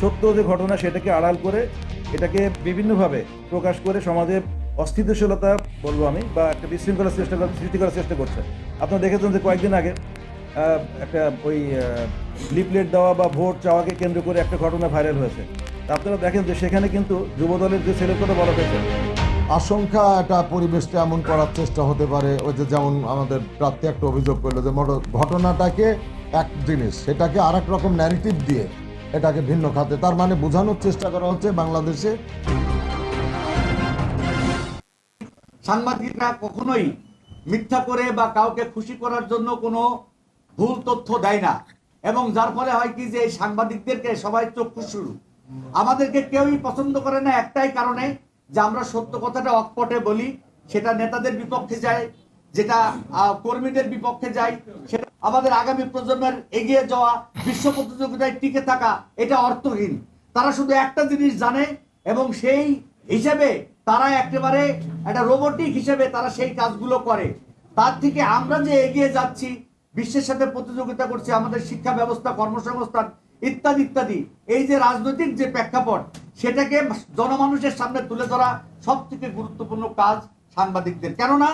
সত্য যে ঘটনা সেটাকে আড়াল করে এটাকে বিভিন্নভাবে প্রকাশ করে সমাজে অস্থিতিশীলতা বলব আমি বা একটা বিশৃঙ্খলার চেষ্টা সৃষ্টি করার চেষ্টা করছে। আপনারা দেখেছেন যে কয়েকদিন আগে একটা ওই লিপলেট দেওয়া বা ভোট চাওয়াকে কেন্দ্র করে একটা ঘটনা ভাইরাল হয়েছে। আপনারা দেখেন যে সেখানে কিন্তু যুবদলের যে ছেলের কথা বলা হয়েছে, আশঙ্কা একটা পরিবেশটা এমন করার চেষ্টা হতে পারে। ওই যে যেমন আমাদের প্রার্থী একটা অভিযোগ করল যে ঘটনাটাকে এক জিনিস, সেটাকে আর রকম ন্যারেটিভ দিয়ে এটাকে ভিন্ন খাতে। তার মানে বোঝানোর চেষ্টা করা হচ্ছে বাংলাদেশে। সাংবাদিকরা কখনোই মিথ্যা করে বা কাউকে খুশি করার জন্য কোনো ভুল তথ্য দেয় না। এবং যার ফলে হয় কি যে সাংবাদিকদেরকে সবাই চক্ষু শুরু। আমাদেরকে কেউই পছন্দ করে না একটাই কারণে যে আমরা সত্য কথাটা অকপটে বলি, সেটা নেতাদের বিপক্ষে যায় যেটা কর্মীদের বিপক্ষে যায়, সেটা আমাদের আগামী প্রজন্মের এগিয়ে যাওয়া, বিশ্ব প্রতিযোগিতায় টিকে থাকা, এটা অর্থহীন। তারা শুধু একটা জিনিস জানে, এবং সেই হিসেবে তারা একেবারে একটা রোবটিক হিসেবে তারা সেই কাজগুলো করে। তার থেকে আমরা যে এগিয়ে যাচ্ছি, বিশ্বের সাথে প্রতিযোগিতা করছি, আমাদের শিক্ষা ব্যবস্থা, কর্মসংস্থান, ইত্যাদি ইত্যাদি, এই যে রাজনৈতিক যে প্রেক্ষাপট, সেটাকে জনমানুষের সামনে তুলে ধরা সব থেকে গুরুত্বপূর্ণ কাজ। সাংবাদিকদের। কেননা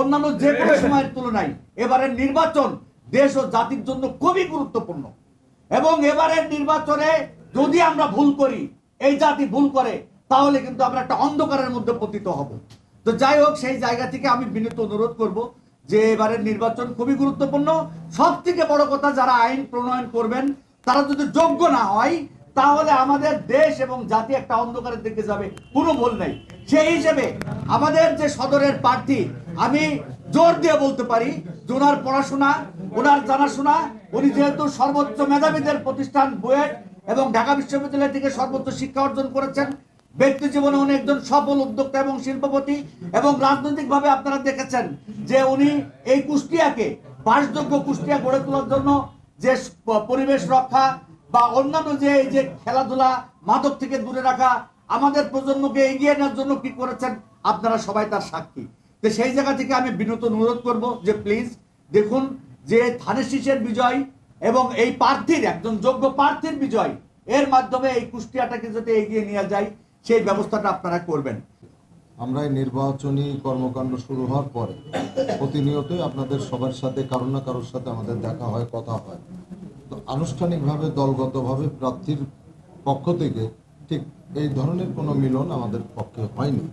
অন্যান্য যে কোনো সময়ের তুলনায় এবারের নির্বাচন দেশ ও জাতির জন্য খুবই গুরুত্বপূর্ণ। এবং এবারের নির্বাচনে যদি আমরা ভুল করি এই জাতি ভুল করে তাহলে কিন্তু আমরা একটা অন্ধকারের মধ্যে পতিত হব। তো যাই হোক সেই জায়গা থেকে আমি বিনীত অনুরোধ করব যে এবারের নির্বাচন খুবই গুরুত্বপূর্ণ। সব থেকে বড় কথা যারা আইন প্রণয়ন করবেন তারা যদি যোগ্য না হয় তাহলে আমাদের দেশ এবং জাতি একটা অন্ধকারের দিকে যাবে, কোনো ভুল নেই। সেই হিসেবে আমাদের যে সদরের প্রার্থী, আমি জোর দিয়ে বলতে পারি যে ওনার পড়াশোনা, ওনার জানাশোনা, উনি যেহেতু সর্বোচ্চ মেধাবীদের প্রতিষ্ঠান বুয়েট এবং ঢাকা বিশ্ববিদ্যালয় থেকে সর্বোচ্চ শিক্ষা অর্জন করেছেন, ব্যক্তি জীবনে উনি একজন সফল উদ্যোক্তা এবং শিল্পপতি এবং রাজনৈতিকভাবে আপনারা দেখেছেন যে উনি এই কুষ্টিয়াকে, বাসযোগ্য কুষ্টিয়া গড়ে তোলার জন্য যে পরিবেশ রক্ষা বা অন্যান্য যে যে খেলাধুলা মাদক থেকে দূরে রাখা, আমাদের প্রজন্মকে এগিয়ে নেওয়ার জন্য কি করেছেন আপনারা সবাই তার সাক্ষী। তো সেই জায়গা থেকে আমি বিনত অনুরোধ করব যে প্লিজ দেখুন যে ধানের শীষের বিজয় এবং এই প্রার্থীর, একজন যোগ্য প্রার্থীর বিজয়, এর মাধ্যমে এই কুষ্টিয়াটাকে যাতে এগিয়ে নিয়ে যায়, সেই ব্যবস্থাটা আপনারা করবেন। আমরা এই নির্বাচনী কর্মকাণ্ড শুরু হওয়ার পরে প্রতিনিয়তই আপনাদের সবার সাথে কারও না কারোর সাথে আমাদের দেখা হয়, কথা হয়। আনুষ্ঠানিকভাবে, দলগতভাবে প্রার্থীর পক্ষ থেকে ঠিক এই ধরনের কোনো মিলন আমাদের পক্ষে হয়নি।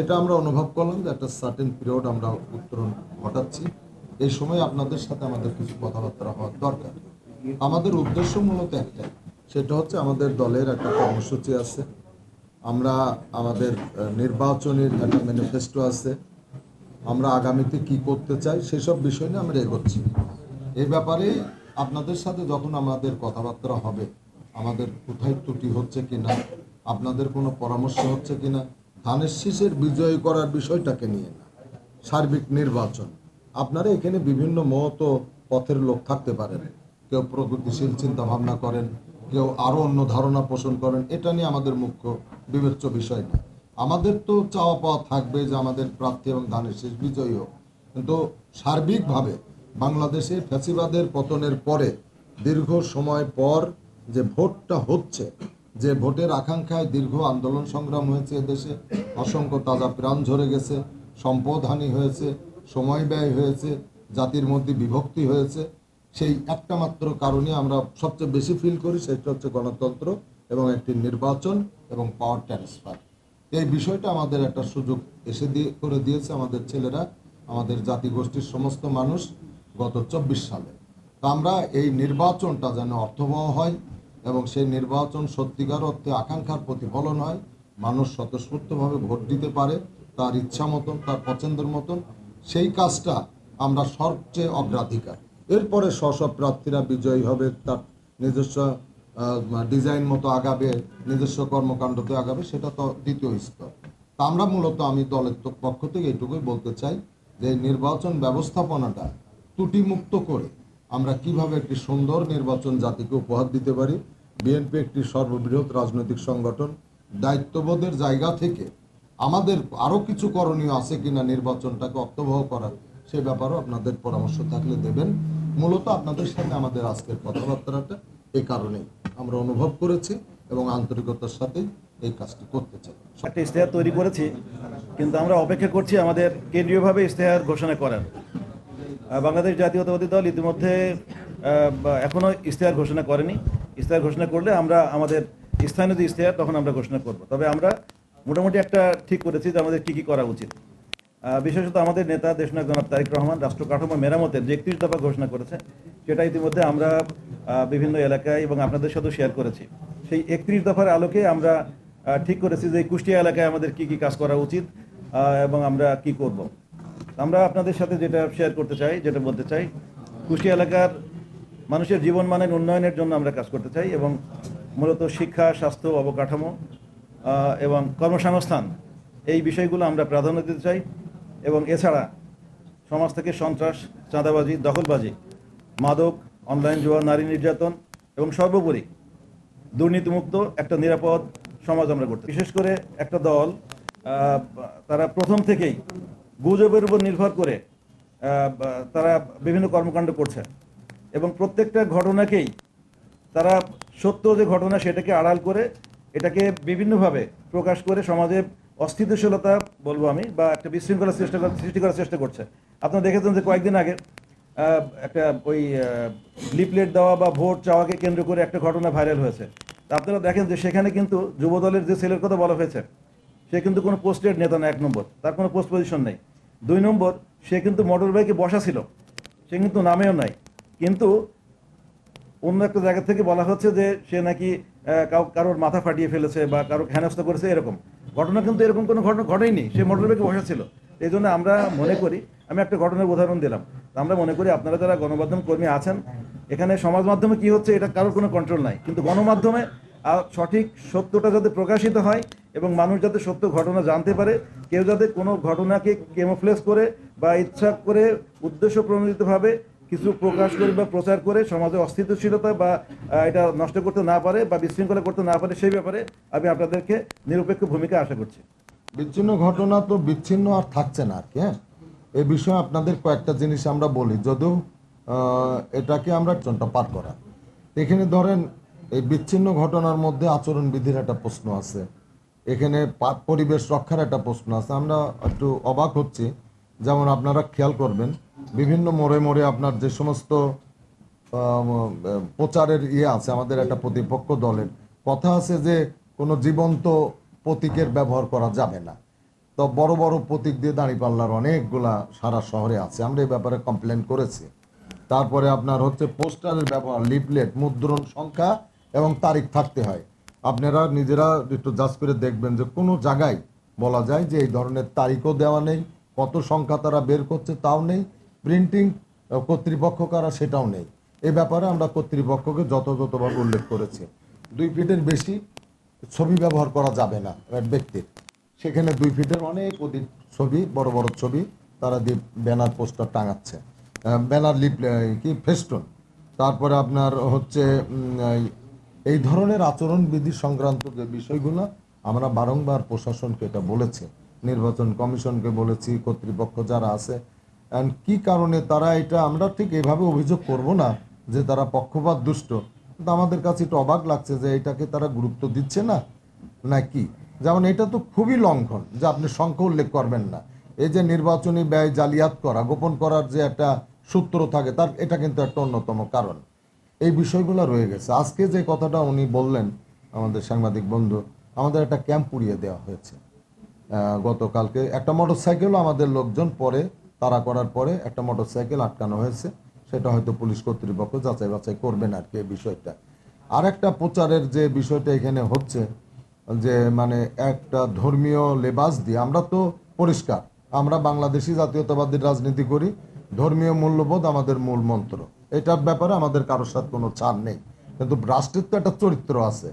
এটা আমরা অনুভব করলাম যে একটা সার্টেন পিরিয়ড আমরা উত্তরণ ঘটাচ্ছি। এই সময় আপনাদের সাথে আমাদের কিছু কথাবার্তা হওয়ার দরকার। আমাদের উদ্দেশ্য মূলত একটাই, সেটা হচ্ছে আমাদের দলের একটা কর্মসূচি আছে। আমরা আমাদের নির্বাচনের একটা ম্যানিফেস্টো আছে। আমরা আগামীতে কি করতে চাই, সেসব বিষয় নিয়ে আমরা এগোচ্ছি। এই ব্যাপারে আপনাদের সাথে যখন আমাদের কথাবার্তা হবে, আমাদের কোথায় ত্রুটি হচ্ছে কিনা, আপনাদের কোনো পরামর্শ হচ্ছে কিনা, ধানের শীষের বিজয় করার বিষয়টাকে নিয়ে না। সার্বিক নির্বাচন। আপনারা এখানে বিভিন্ন মত পথের লোক থাকতে পারেন। কেউ প্রগতিশীল চিন্তা ভাবনা করেন, কেউ আরও অন্য ধারণা পোষণ করেন, এটা নিয়ে আমাদের মুখ্য বিবেচ্য বিষয় না। আমাদের তো চাওয়া পাওয়া থাকবে যে আমাদের প্রার্থী এবং ধানের শেষ বিজয়ী হোক। কিন্তু সার্বিকভাবে বাংলাদেশে ফ্যাসিবাদের পতনের পরে দীর্ঘ সময় পর যে ভোটটা হচ্ছে, যে ভোটের আকাঙ্ক্ষায় দীর্ঘ আন্দোলন সংগ্রাম হয়েছে এদেশে, অসংখ্য তাজা প্রাণ ঝরে গেছে, সম্পদ হানি হয়েছে, সময় ব্যয় হয়েছে, জাতির মধ্যে বিভক্তি হয়েছে। সেই একটা মাত্র কারণে আমরা সবচেয়ে বেশি ফিল করি, সেটা হচ্ছে গণতন্ত্র এবং একটি নির্বাচন এবং পাওয়ার ট্রান্সফার এই বিষয়টা আমাদের একটা সুযোগ এসে দিয়ে, করে দিয়েছে আমাদের ছেলেরা, আমাদের জাতিগোষ্ঠীর সমস্ত মানুষ। গত চব্বিশ সালে। তা আমরা এই নির্বাচনটা যেন অর্থবহ হয় এবং সেই নির্বাচন সত্যিকার অর্থে আকাঙ্ক্ষার প্রতিফলন হয়, মানুষ স্বতঃস্ফূর্তভাবে ভোট দিতে পারে, তার ইচ্ছা মতন, তার পছন্দের মতন, সেই কাজটা আমরা সবচেয়ে অগ্রাধিকার। এরপরে স্ব প্রার্থীরা বিজয়ী হবে, তার নিজস্ব ডিজাইন মতো আগাবে, নিজস্ব কর্মকাণ্ডতে আগাবে, সেটা তো দ্বিতীয় স্তর। তা আমরা মূলত আমি দলের পক্ষ থেকে এটুকুই বলতে চাই যে নির্বাচন ব্যবস্থাপনাটা ত্রুটিমুক্ত করে আমরা কীভাবে একটি সুন্দর নির্বাচন জাতিকে উপহার দিতে পারি? বিএনপি একটি সর্ববৃহৎ রাজনৈতিক সংগঠন। দায়িত্ববোধের জায়গা থেকে আমাদের আরও কিছু করণীয় আছে কিনা নির্বাচনটাকে অর্থবহ করার, সে ব্যাপারেও আপনাদের পরামর্শ থাকলে দেবেন। মূলত আপনাদের সাথে আমাদের আজকের কথাবার্তাটা এ কারণেই আমরা অনুভব করেছি এবং আন্তরিকতার সাথে এই কাজটি করতে চাই। একটা ইশতেহার তৈরি করেছি, কিন্তু আমরা অপেক্ষা করছি আমাদের কেন্দ্রীয়ভাবে ইশতেহার ঘোষণা করার। বাংলাদেশ জাতীয়তাবাদী দল ইতিমধ্যে আহ, বা- এখনও ইশতেহার ঘোষণা করেনি। ইশতেহার ঘোষণা করলে আমরা আমাদের স্থানীয় যে ইশতেহার তখন আমরা ঘোষণা করব। তবে আমরা মোটামুটি একটা ঠিক করেছি যে আমাদের কী কী করা উচিত। বিশেষত আমাদের নেতা দেশনায়ক জনাব তারিক রহমান রাষ্ট্র কাঠামো মেরামতের যে একত্রিশ দফা ঘোষণা করেছে সেটা ইতিমধ্যে আমরা বিভিন্ন এলাকায় এবং আপনাদের সাথেও শেয়ার করেছি। সেই একত্রিশ দফার আলোকে আমরা ঠিক করেছি যে কুষ্টিয়া এলাকায় আমাদের কি কি কাজ করা উচিত এবং আমরা কি করব। আমরা আপনাদের সাথে যেটা শেয়ার করতে চাই, যেটা বলতে চাই কুষ্টিয়া এলাকার মানুষের জীবন মানের উন্নয়নের জন্য আমরা কাজ করতে চাই এবং মূলত শিক্ষা, স্বাস্থ্য, অবকাঠামো এবং কর্মসংস্থান এই বিষয়গুলো আমরা প্রাধান্য দিতে চাই এবং এছাড়া সমাজ থেকে সন্ত্রাস, চাঁদাবাজি, দখলবাজি, মাদক, অনলাইন জুয়া, নারী নির্যাতন এবং সর্বোপরি দুর্নীতিমুক্ত একটা নিরাপদ সমাজ আমরা করতে বিশেষ করে একটা দল তারা প্রথম থেকেই গুজবের উপর নির্ভর করে তারা বিভিন্ন কর্মকাণ্ড করছে। এবং প্রত্যেকটা ঘটনাকেই তারা সত্য যে ঘটনা সেটাকে আড়াল করে এটাকে বিভিন্নভাবে প্রকাশ করে সমাজে অস্থিতিশীলতা বলব আমি, বা একটা বিশৃঙ্খলা করার, সৃষ্টি করার চেষ্টা করছে। আপনারা দেখেছেন যে কয়েকদিন আগে একটা ওই লিপলেট দেওয়া বা ভোট চাওয়াকে কেন্দ্র করে একটা ঘটনা ভাইরাল হয়েছে। আপনারা দেখেন যে সেখানে কিন্তু যুবদলের যে ছেলের কথা বলা হয়েছে সে কিন্তু কোনো পোস্টের নেতা না, এক নম্বর। তার কোনো পোস্ট পজিশন নেই। দুই নম্বর, সে কিন্তু মোটর বাইকে বসা ছিল। সে কিন্তু নামেও নাই। কিন্তু অন্য একটা জায়গা থেকে বলা হচ্ছে যে সে নাকি কারোর মাথা ফাটিয়ে ফেলেছে বা কারও হেনস্থা করেছে, এরকম। ঘটনা কিন্তু এরকম কোনো ঘটনা ঘটেনি সে মোটর বাইকে বসা ছিল। এই জন্য আমরা মনে করি, আমি একটা ঘটনার উদাহরণ দিলাম। আমরা মনে করি আপনারা যারা গণমাধ্যম কর্মী আছেন, এখানে সমাজ মাধ্যমে কি হচ্ছে, এটা কারোর কোনো কন্ট্রোল নাই। কিন্তু গণমাধ্যমে সঠিক সত্যটা যাতে প্রকাশিত হয় এবং মানুষ যাতে সত্য ঘটনা জানতে পারে, কেউ যাতে কোনো ঘটনাকে কেমোফ্লেস করে বা ইচ্ছা করে উদ্দেশ্য প্রণোদিতভাবে কিছু প্রকাশ করে বা প্রচার করে সমাজে অস্থিতিশীলতা বা এটা নষ্ট করতে না পারে বা বিশৃঙ্খলা করতে না পারে, সেই ব্যাপারে আমি আপনাদেরকে নিরপেক্ষ ভূমিকা আশা করছি। বিচ্ছিন্ন ঘটনা তো বিচ্ছিন্ন আর থাকছে না আর কি হ্যাঁ? এই বিষয়ে আপনাদের কয়েকটা জিনিস আমরা বলি, যদিও এটাকে আমরা চনটা পার করা। এখানে ধরেন, এই বিচ্ছিন্ন ঘটনার মধ্যে আচরণবিধির একটা প্রশ্ন আছে। এখানে পরিবেশ রক্ষার একটা প্রশ্ন আছে। আমরা একটু অবাক হচ্ছি। যেমন আপনারা খেয়াল করবেন, বিভিন্ন মোড়ে মোড়ে আপনার যে সমস্ত প্রচারের ইয়ে আছে, আমাদের একটা প্রতিপক্ষ দলের। কথা আছে যে, কোনো জীবন্ত প্রতীকের ব্যবহার করা যাবে না। তো বড় বড় প্রতীক দিয়ে দাঁড়িপাল্লার অনেকগুলা সারা শহরে আছে। আমরা এই ব্যাপারে কমপ্লেন করেছি। তারপরে আপনার হচ্ছে পোস্টারের ব্যবহার লিফলেট মুদ্রণ সংখ্যা এবং তারিখ থাকতে হয়। আপনারা নিজেরা একটু জাজ করে দেখবেন যে কোনো জায়গায় বলা যায় যে এই ধরনের তারিখও দেওয়া নেই, কত সংখ্যা তারা বের করছে তাও নেই প্রিন্টিং কর্তৃপক্ষ কারা সেটাও নেই। এ ব্যাপারে আমরা কর্তৃপক্ষকে যথাযথভাবে উল্লেখ করেছি। দুই ফিটের বেশি ছবি ব্যবহার করা যাবে না ব্যক্তির। সেখানে দুই ফিটের অনেক অধিক ছবি, বড় বড় ছবি তারা দিয়ে ব্যানার, পোস্টার টাঙাচ্ছে। ব্যানার, লিপ কি, ফেস্টুন। তারপরে আপনার হচ্ছে এই- ধরনের আচরণবিধি সংক্রান্ত যে বিষয়গুলো আমরা বারংবার প্রশাসনকে এটা বলেছি, নির্বাচন কমিশনকে বলেছি, কর্তৃপক্ষ যারা আছে অ্যান্ড কি কারণে তারা এটা আমরা ঠিক এভাবে অভিযোগ করব না যে তারা পক্ষপাত দুষ্ট। কিন্তু আমাদের কাছে একটু অবাক লাগছে যে এটাকে তারা গুরুত্ব দিচ্ছে না, নাকি? যেমন এটা তো খুবই লঙ্ঘন যে আপনি সংখ্যা উল্লেখ করবেন না। এই যে নির্বাচনী ব্যয় জালিয়াত করা, গোপন করার যে একটা সূত্র থাকে, তার এটা কিন্তু একটা অন্যতম কারণ। এই বিষয়গুলো রয়ে গেছে। আজকে যে কথাটা উনি বললেন, আমাদের সাংবাদিক বন্ধু, আমাদের একটা ক্যাম্প পুড়িয়ে দেওয়া হয়েছে। গতকালকে একটা মোটর সাইকেলও আমাদের লোকজন পরে, তাড়া করার পরে একটা মোটর সাইকেল আটকানো হয়েছে। সেটা হয়তো পুলিশ কর্তৃপক্ষ যাচাই বাছাই করবেন আর কি এই বিষয়টা। আর একটা প্রচারের যে বিষয়টা এখানে হচ্ছে, যে মানে একটা ধর্মীয় লেবাস দিয়ে আমরা তো পরিষ্কার, আমরা বাংলাদেশি জাতীয়তাবাদী রাজনীতি করি, ধর্মীয় মূল্যবোধ আমাদের মূল মন্ত্র। এটার ব্যাপারে আমাদের কারোর সাথে কোনো ছাড় নেই। কিন্তু রাষ্ট্রের তো একটা চরিত্র আছে।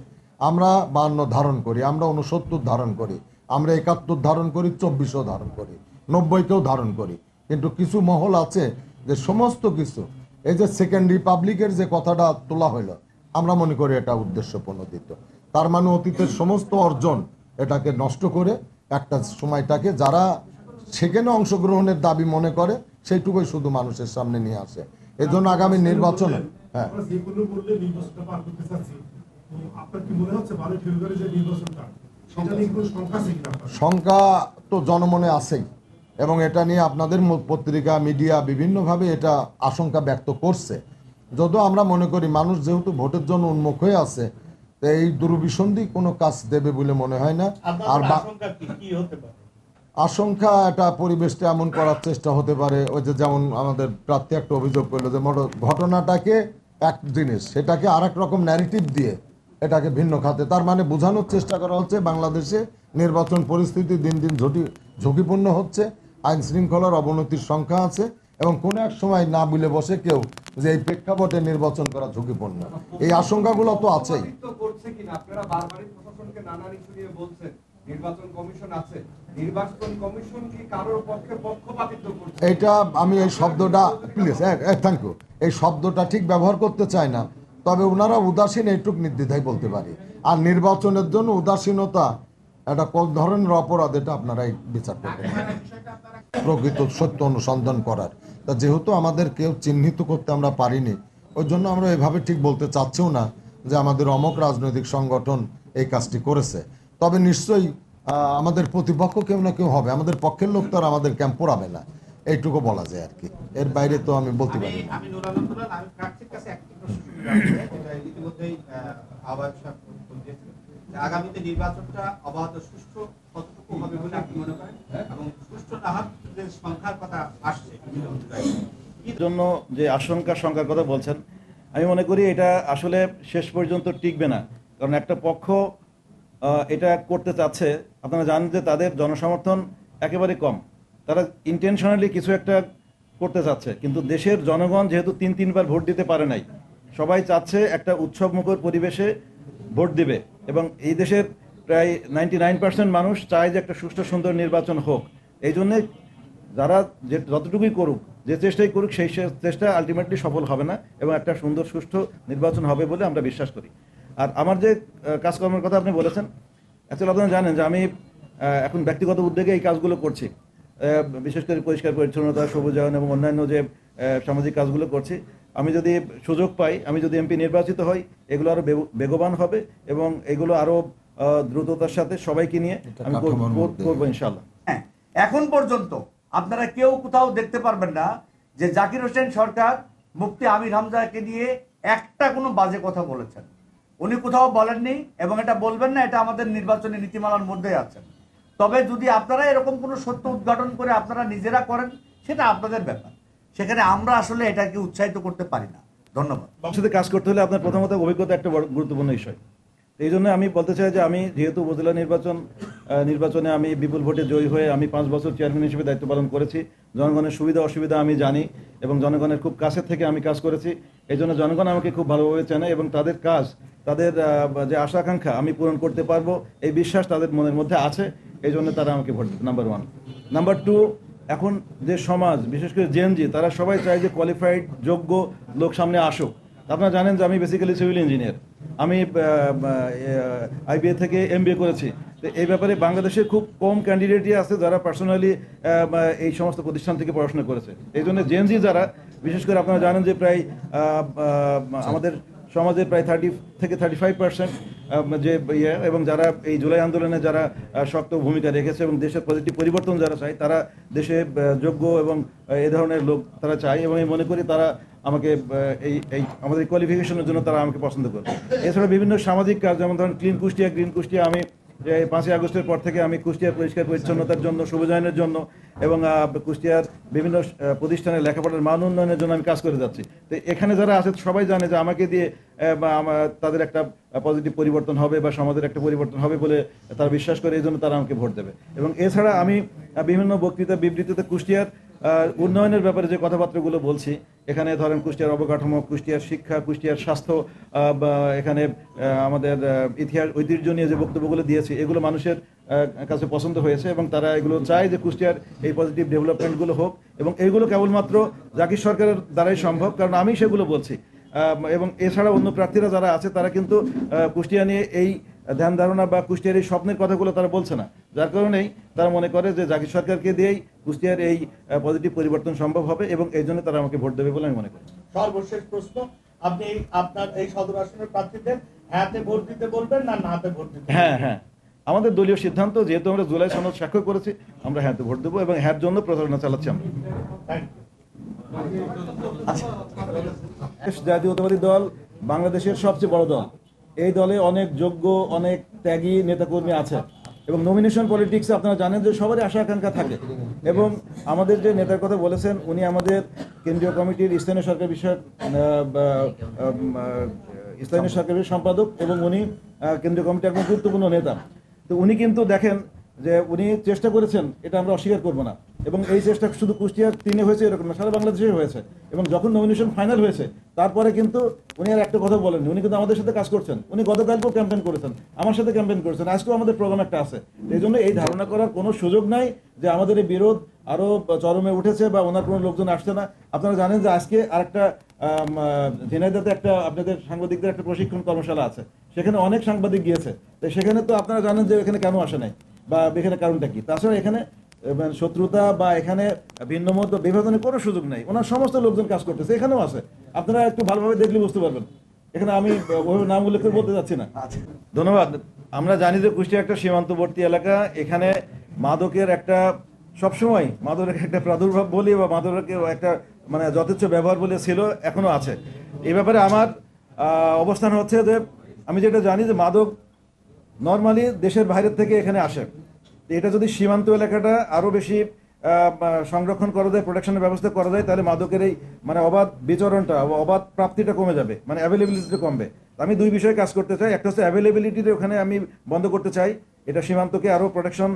আমরা বান্ন ধারণ করি, আমরা উনসত্তর ধারণ করি, আমরা একাত্তর ধারণ করি, চব্বিশও ধারণ করি, নব্বইকেও ধারণ করি। কিন্তু কিছু মহল আছে যে সমস্ত কিছু, এই যে সেকেন্ড রিপাবলিকের যে কথাটা তোলা হইল, আমরা মনে করি এটা উদ্দেশ্য প্রণোদিত তার মানে অতীতের সমস্ত অর্জন এটাকে নষ্ট করে একটা সময়টাকে যারা সেখানে অংশগ্রহণের দাবি মনে করে, সেইটুকুই শুধু মানুষের সামনে নিয়ে আসে। এই জন্য আগামী নির্বাচনে হ্যাঁ। মনে সংখ্যা তো জনমনে আছেই এবং এটা নিয়ে আপনাদের পত্রিকা মিডিয়া বিভিন্নভাবে এটা আশঙ্কা ব্যক্ত করছে। যদিও আমরা মনে করি মানুষ যেহেতু ভোটের জন্য উন্মুখ হয়ে আছে তো এই দুর্বিসন্ধি কোনো কাজ দেবে বলে মনে হয় না। আর বা- আশঙ্কা একটা পরিবেশটা এমন করার চেষ্টা হতে পারে। ওই যে যেমন আমাদের প্রার্থী একটা অভিযোগ করল যে ঘটনাটাকে এক জিনিস, সেটাকে আর রকম ন্যারেটিভ দিয়ে এটাকে ভিন্ন খাতে। তার মানে বোঝানোর চেষ্টা করা হচ্ছে, বাংলাদেশে নির্বাচন পরিস্থিতি দিন দিন ঝুঁকি ঝুঁকিপূর্ণ হচ্ছে, আইন শৃঙ্খলার অবনতির সংখ্যা আছে এবং কোনো এক সময় না বলে বসে কেউ যে এই প্রেক্ষাপটে নির্বাচন করা ঝুঁকিপূর্ণ। এই আশঙ্কাগুলো তো আছেই। নির্বাচন কমিশন আছে। নির্বাচন এইটা আমি এই শব্দটা প্লিজ থ্যাংক ইউ এই শব্দটা ঠিক ব্যবহার করতে চাই না, তবে ওনারা উদাসীন এইটুক নির্দ্বিধায় বলতে পারি। আর নির্বাচনের জন্য উদাসীনতা একটা কোন ধরনের অপরাধ, এটা আপনারাই বিচার করবেন। প্রকৃত সত্য অনুসন্ধান করার। তা যেহেতু আমাদের কেউ চিহ্নিত করতে আমরা পারিনি, ওই জন্য আমরা এভাবে ঠিক বলতে চাচ্ছিও না যে আমাদের অমক রাজনৈতিক সংগঠন এই কাজটি করেছে। তবে নিশ্চয়ই আমাদের প্রতিপক্ষ কেউ না কেউ হবে। আমাদের পক্ষের লোক তো আর আমাদের ক্যাম্প পড়াবে না। এইটুকু বলা যায় আর কি। এর বাইরে তো আমি বলতে পারি না। আগামীতে নির্বাচনটা অবাধ সুষ্ঠু কতটুকু হবে বলে আপনি মনে করেন? এবং সুষ্ঠু সংখ্যার কথা আসছে জন্য যে আশঙ্কা সংখ্যার কথা বলছেন আমি মনে করি এটা আসলে শেষ পর্যন্ত টিকবে না। কারণ একটা পক্ষ এটা করতে চাচ্ছে, আপনারা জানেন যে তাদের জনসমর্থন একেবারে কম। তারা ইন্টেনশনালি কিছু একটা করতে চাচ্ছে, কিন্তু দেশের জনগণ যেহেতু তিন, তিনবার ভোট দিতে পারে নাই, সবাই চাচ্ছে একটা উৎসবমুখর পরিবেশে ভোট দিবে। এবং এই দেশের প্রায় নাইনটি নাইন পার্সেন্ট মানুষ চায় যে একটা সুষ্ঠু, সুন্দর নির্বাচন হোক। এই জন্যে যারা যে, যতটুকুই করুক, যে চেষ্টাই করুক, সেই চেষ্টা আলটিমেটলি সফল হবে না, এবং একটা সুন্দর, সুষ্ঠু নির্বাচন হবে বলে আমরা বিশ্বাস করি। আর আমার যে কাজকর্মের কথা আপনি বলেছেন অ্যাকচুয়ালি আপনারা জানেন যে আমি এখন ব্যক্তিগত উদ্যোগে এই কাজগুলো করছি। বিশেষ করে পরিষ্কার পরিচ্ছন্নতা সবুজায়ন এবং অন্যান্য যে সামাজিক কাজগুলো করছি আমি যদি সুযোগ পাই আমি যদি এমপি নির্বাচিত হই এগুলো আরও বেগবান হবে এবং এগুলো আরও আহ, দ্রুততার সাথে সবাইকে নিয়ে আমি। করব ইনশাল্লাহ হ্যাঁ এখন পর্যন্ত আপনারা কেউ কোথাও দেখতে পারবেন না যে জাকির হোসেন সরকার মুক্তি আমির হামজাকে নিয়ে একটা কোনো বাজে কথা বলেছেন। উনি কোথাও বলেননি এবং এটা বলবেন না, এটা আমাদের নির্বাচনী নীতিমালার মধ্যে আছে। তবে যদি আপনারা এরকম কোনো সত্য উদ্ঘাটন করে আপনারা নিজেরা করেন, সেটা আপনাদের ব্যাপার। সেখানে আমরা আসলে এটাকে উৎসাহিত করতে পারি না। ধন্যবাদ। সাথে কাজ করতে হলে আপনার প্রথমত অভিজ্ঞতা একটা বড় গুরুত্বপূর্ণ বিষয়। এই জন্য আমি বলতে চাই যে আমি যেহেতু উপজেলা নির্বাচন নির্বাচনে আমি বিপুল ভোটে জয়ী হয়ে আমি পাঁচ বছর চেয়ারম্যান হিসেবে দায়িত্ব পালন করেছি। জনগণের সুবিধা অসুবিধা আমি জানি এবং জনগণের খুব কাছে থেকে আমি কাজ করেছি। এই জন্য জনগণ আমাকে খুব ভালোভাবে চেনে এবং তাদের কাজ তাদের যে আশা আকাঙ্ক্ষা আমি পূরণ করতে পারব, এই বিশ্বাস তাদের মনের মধ্যে আছে, এই জন্য তারা আমাকে ভোট দেবে নাম্বার ওয়ান নাম্বার টু এখন যে সমাজ, বিশেষ করে জেএনজি তারা সবাই চায় যে কোয়ালিফাইড যোগ্য লোক সামনে আসুক। আপনারা জানেন যে আমি বেসিক্যালি সিভিল ইঞ্জিনিয়ার আমি আইবিএ থেকে এমবিএ করেছি। তো এই ব্যাপারে বাংলাদেশে খুব কম ক্যান্ডিডেটই আছে যারা পার্সোনালি এই সমস্ত প্রতিষ্ঠান থেকে পড়াশোনা করেছে। এই জন্য জেএনজি যারা, বিশেষ করে আপনারা জানেন যে প্রায় আমাদের সমাজে প্রায় থার্টি থেকে থার্টি ফাইভ পার্সেন্ট যে ইয়ে এবং যারা এই জুলাই আন্দোলনে যারা শক্ত ভূমিকা রেখেছে এবং দেশের পজিটিভ পরিবর্তন যারা চায়, তারা দেশে যোগ্য এবং এ ধরনের লোক তারা চায় এবং আমি মনে করি তারা আমাকে এই এই, আমাদের কোয়ালিফিকেশনের জন্য তারা আমাকে পছন্দ করে এছাড়া বিভিন্ন সামাজিক কাজ, যেমন ধরুন ক্লিন কুষ্টিয়া গ্রিন কুষ্টিয়া আমি যে পাঁচই আগস্টের পর থেকে আমি কুষ্টিয়ার পরিষ্কার পরিচ্ছন্নতার জন্য সবুজায়নের জন্য এবং কুষ্টিয়ার বিভিন্ন আহ, প্রতিষ্ঠানের লেখাপড়ার মান উন্নয়নের জন্য আমি কাজ করে যাচ্ছি। তো এখানে যারা আছে সবাই জানে যে আমাকে দিয়ে তাদের একটা পজিটিভ পরিবর্তন হবে বা সমাজের একটা পরিবর্তন হবে বলে তারা বিশ্বাস করে এই জন্য তারা আমাকে ভোট দেবে। এবং এছাড়া আমি বিভিন্ন বক্তৃতা বিবৃতিতে কুষ্টিয়ার উন্নয়নের ব্যাপারে যে কথাবার্তাগুলো বলছি, এখানে ধরেন কুষ্টিয়ার অবকাঠামো, কুষ্টিয়ার শিক্ষা, কুষ্টিয়ার স্বাস্থ্য এখানে আমাদের ইতিহাস, ঐতিহ্য নিয়ে যে বক্তব্যগুলো দিয়েছি, এগুলো মানুষের কাছে পছন্দ হয়েছে এবং তারা এগুলো চায় যে কুষ্টিয়ার এই পজিটিভ ডেভেলপমেন্টগুলো হোক এবং এইগুলো কেবলমাত্র জাকির সরকারের দ্বারাই সম্ভব, কারণ আমি সেগুলো বলছি। এবং এছাড়া অন্য প্রার্থীরা যারা আছে, তারা কিন্তু কুষ্টিয়া নিয়ে এই ধ্যান ধারণা বা কুষ্টিয়ার এই স্বপ্নের কথাগুলো তারা বলছে না। যার কারণেই তারা মনে করে যে জাকির সরকারকে দিয়েই কুষ্টিয়ার এই পজিটিভ পরিবর্তন সম্ভব হবে এবং এই জন্য তারা আমাকে ভোট দেবে বলে আমি মনে করি। সর্বশেষ প্রশ্ন আপনি আপনার এই সদর আসনের প্রার্থীদের হ্যাঁতে ভোট দিতে বলবেন না নাতে ভোট দিতে হ্যাঁ হ্যাঁ। আমাদের দলীয় সিদ্ধান্ত যেহেতু আমরা জুলাই সনদ স্বাক্ষর করেছি আমরা হ্যাঁতে ভোট দেবো এবং হ্যার জন্য প্রচারণা চালাচ্ছি আমরা। ইউ জাতীয়তাবাদী দল বাংলাদেশের সবচেয়ে বড় দল। এই দলে অনেক যোগ্য, অনেক ত্যাগী নেতাকর্মী আছে এবং নমিনেশন পলিটিক্সে আপনারা জানেন যে সবারই আশা আকাঙ্ক্ষা থাকে। এবং আমাদের যে নেতার কথা বলেছেন, উনি আমাদের কেন্দ্রীয় কমিটির স্থানীয় সরকার বিষয়ক স্থানীয় সরকারের সম্পাদক এবং উনি কেন্দ্রীয় কমিটির একজন গুরুত্বপূর্ণ নেতা। তো উনি কিন্তু দেখেন যে উনি চেষ্টা করেছেন, এটা আমরা অস্বীকার করব না। এবং এই চেষ্টা শুধু কুষ্টিয়ার তিনে হয়েছে এরকম না সারা বাংলাদেশে হয়েছে। এবং যখন নমিনেশন ফাইনাল হয়েছে তারপরে কিন্তু উনি আর একটা কথা বলেননি। উনি কিন্তু আমাদের সাথে কাজ করছেন। উনি গতকালকেও ক্যাম্পেইন করেছেন আমার সাথে ক্যাম্পেইন করেছেন আজকেও আমাদের প্রোগ্রাম একটা আছে। এই জন্য এই ধারণা করার কোনো সুযোগ নাই যে আমাদের এই বিরোধ আরও চরমে উঠেছে বা ওনার কোনো লোকজন আসছে না। আপনারা জানেন যে আজকে আরেকটা আম, আহ, ঝিনাইদহতে একটা আপনাদের সাংবাদিকদের একটা প্রশিক্ষণ কর্মশালা আছে। সেখানে অনেক সাংবাদিক গিয়েছে। তো সেখানে তো আপনারা জানেন যে এখানে কেন আসে নাই বা এখানে কারণটা কি? তাছাড়া এখানে শত্রুতা বা এখানে ভিন্ন মত বিভাজনের কোনো সুযোগ নেই। ওনার সমস্ত লোকজন কাজ করতেছে এখানেও আছে। আপনারা একটু ভালোভাবে দেখলে বুঝতে পারবেন। এখানে আমি ওইভাবে নাম উল্লেখ করে বলতে চাচ্ছি না। ধন্যবাদ। আমরা জানি যে কুষ্টিয়া একটা সীমান্তবর্তী এলাকা এখানে মাদকের একটা সবসময় মাদকের একটা প্রাদুর্ভাব বলি বা মাদকের একটা মানে যথেচ্ছ ব্যবহার বলে ছিল এখনও আছে। এই ব্যাপারে আমার অবস্থান হচ্ছে যে আমি যেটা জানি যে মাদক নর্মালি দেশের বাইরের থেকে এখানে আসে। এটা যদি সীমান্ত এলাকাটা আরও বেশি সংরক্ষণ করা যায় প্রোটেকশনের ব্যবস্থা করা যায়, তাহলে মাদকের এই মানে অবাধ বিচরণটা অবাধ প্রাপ্তিটা কমে যাবে মানে অ্যাভেলেবিলিটিটা কমবে। আমি দুই বিষয়ে কাজ করতে চাই। একটা হচ্ছে অ্যাভেলেবিলিটির ওখানে আমি বন্ধ করতে চাই। এটা সীমান্তকে আরও প্রোটেকশন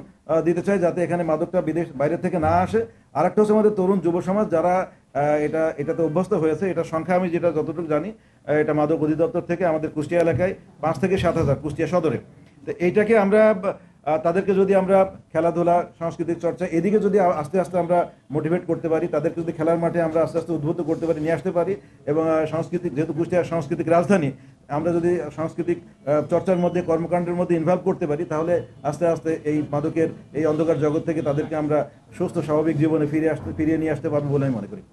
দিতে চাই, যাতে এখানে মাদকটা বিদেশ, বাইরে থেকে না আসে। আর একটা হচ্ছে আমাদের তরুণ যুব সমাজ, যারা এটা, এটাতে অভ্যস্ত হয়েছে। এটা সংখ্যা আমি যেটা যতটুকু জানি এটা মাদক অধিদপ্তর থেকে আমাদের কুষ্টিয়া এলাকায় পাঁচ থেকে সাত হাজার, কুষ্টিয়া সদরে। তো এইটাকে আমরা তাদেরকে যদি আমরা খেলাধুলা, সাংস্কৃতিক চর্চা, এদিকে যদি আস্তে আস্তে আমরা মোটিভেট করতে পারি, তাদেরকে যদি খেলার মাঠে আমরা আস্তে আস্তে উদ্ভূত করতে পারি, নিয়ে আসতে পারি এবং সাংস্কৃতিক, যেহেতু কুষ্টিয়া সাংস্কৃতিক রাজধানী, আমরা যদি সাংস্কৃতিক চর্চার মধ্যে, কর্মকাণ্ডের মধ্যে ইনভলভ করতে পারি, তাহলে আস্তে আস্তে এই মাদকের, এই অন্ধকার জগৎ থেকে তাদেরকে আমরা সুস্থ, স্বাভাবিক জীবনে ফিরে আসতে, ফিরিয়ে নিয়ে আসতে পারব বলে আমি মনে করি।